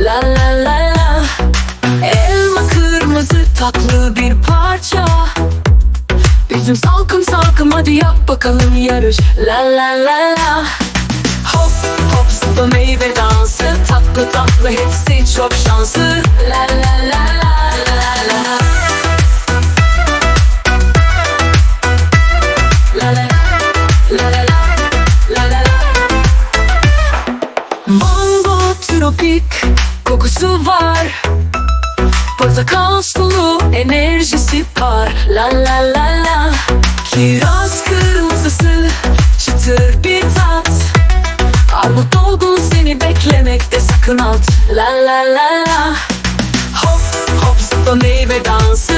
La la la la. Elma kırmızı tatlı bir parça. Üzüm salkım salkım hadi yap bakalım yarış. La la la la. Hop hop zıpla meyve dansı. Tatlı tatlı hepsi çok şanslı. La la la la la la La. La la la la la la tropik kokusu var. Portakal sulu enerjisi par. La la la la. Kiraz kırmızısı çıtır bir tat. Armut dolgun seni beklemekte sakın alt La la la la. Hop hop zıpla meyve dansı